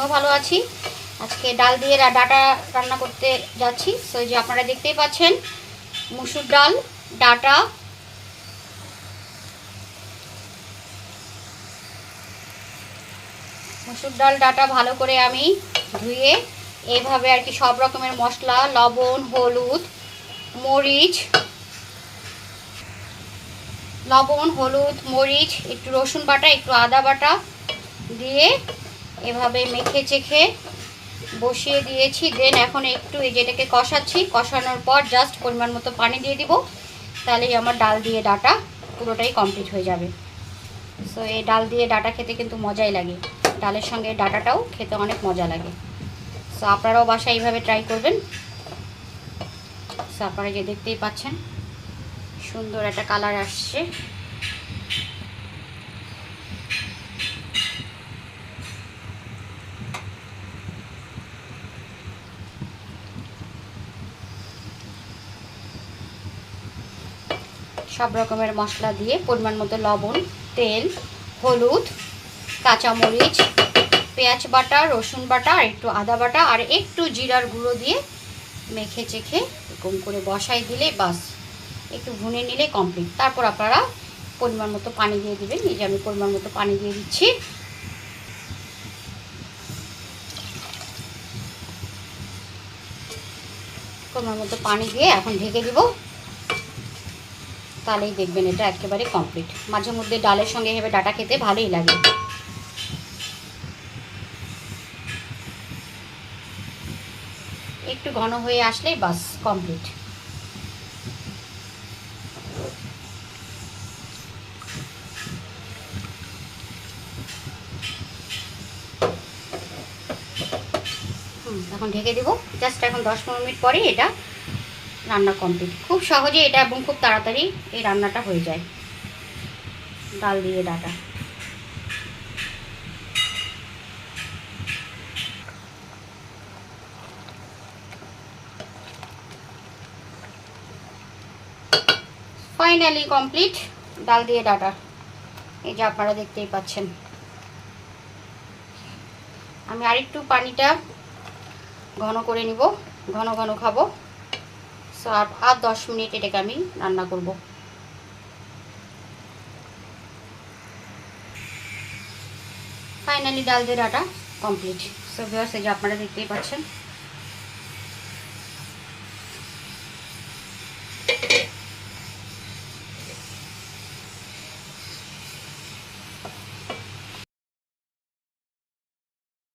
আমিও ভালো আছি। আজকে ডাল দিয়ে ডাটা রান্না করতে যাচ্ছি। সো যে আপনারা দেখতেই পাচ্ছেন, মুসুর ডাল, ডাটা, মুসুর ডাল, ডাটা ভালো করে আমি ধুয়ে এইভাবে আর কি সব রকমের মশলা, লবণ, হলুদ, মরিচ, লবণ, হলুদ, মরিচ, একটু রসুন বাটা, একটু আদা বাটা দিয়ে এভাবে মেখে চেখে বসিয়ে দিয়েছি। দেন এখন একটু এই যেটাকে কষাচ্ছি, কষানোর পর জাস্ট পরিমাণ মতো পানি দিয়ে দিব। তাহলেই আমার ডাল দিয়ে ডাটা পুরোটাই কমপ্লিট হয়ে যাবে। সো এই ডাল দিয়ে ডাটা খেতে কিন্তু মজাই লাগে। ডালের সঙ্গে ডাটাটাও খেতে অনেক মজা লাগে। সো আপনারাও বাসায় এইভাবে ট্রাই করবেন। সো আপনারা যে দেখতেই পাচ্ছেন। সুন্দর একটা কালার আসছে। সব রকমের মশলা দিয়ে পরিমাণ মতো লবণ, তেল, হলুদ, কাঁচামরিচ, পেঁয়াজ বাটা, রসুন বাটা আর একটু আদা বাটা আর একটু জিরার গুঁড়ো দিয়ে মেখে চেখে এরকম করে বসাই দিলে বাস। একটু ভুনে নিলে কমপ্লিট তারপর আপনারা পরিমাণ মতো পানি দিয়ে দেবেন। এই যে আমি পরিমাণ মতো পানি দিয়ে দিচ্ছি। পরিমাণ মতো পানি দিয়ে এখন ঢেকে দিব। তাহলেই দেখবেন এটা একেবারে কমপ্লিট মাঝে মধ্যে ডালের সঙ্গে এভাবে ডাটা খেতে ভালোই লাগে। একটু ঘন হয়ে আসলেই বাস কমপ্লিট এখন ঢেকে দেবো। জাস্ট এখন দশ পনেরো মিনিট পরেই এটা রান্না কমপ্লিট খুব সহজে এটা এবং খুব তাড়াতাড়ি এই রান্নাটা হয়ে যায়। ডাল দিয়ে ডাটা। ফাইনালি কমপ্লিট ডাল দিয়ে ডাটা। এই যে আপনারা দেখতেই পাচ্ছেন। আমি আরেকটু পানিটা ঘন করে নিব। ঘন ঘন খাব। সো আর দশ মিনিট এটাকে আমি রান্না করব। ফাইনালি ডাল দিয়ে ডাটা কমপ্লিট সো ভিউয়ার্স এই যে আপনারা দেখতেই পাচ্ছেন